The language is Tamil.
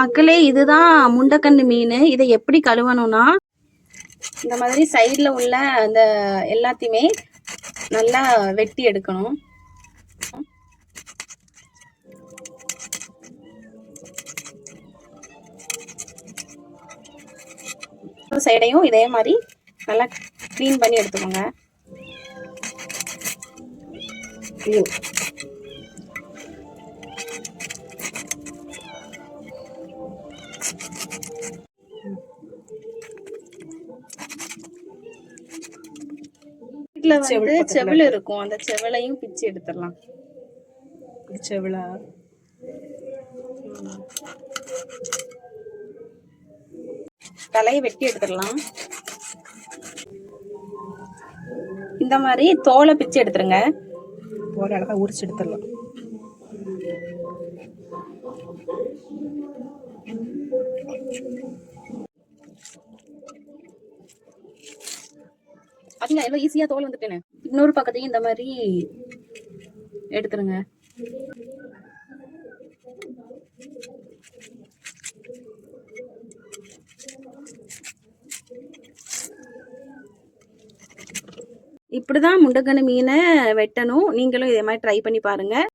மக்களே இதுதான் முண்டக்கண்ணு மீன். இதை எப்படி கழுவணும்னா இந்த மாதிரி சைடில் உள்ள அந்த எல்லாத்தையுமே நல்லா வெட்டி எடுக்கணும். சைடையும் இதே மாதிரி நல்லா க்ளீன் பண்ணி எடுத்துக்கோங்க. வீட்டில் வந்து செவில் இருக்கும். அந்த செவிலையும் பிச்சு எடுத்துடலாம். செவிலா தலையை வெட்டி எடுத்துடலாம். இந்த மாதிரி தோலை பிச்சு எடுத்துருங்க. போல அழகா உரிச்சு எடுத்துடலாம். அதுங்க எவ்வளோ ஈஸியாக தோல் வந்துட்டேன்னு இன்னொரு பக்கத்தையும் இந்த மாதிரி எடுத்துருங்க. இப்படிதான் முண்டகன மீனை வெட்டணும். நீங்களும் இதே மாதிரி ட்ரை பண்ணி பாருங்க.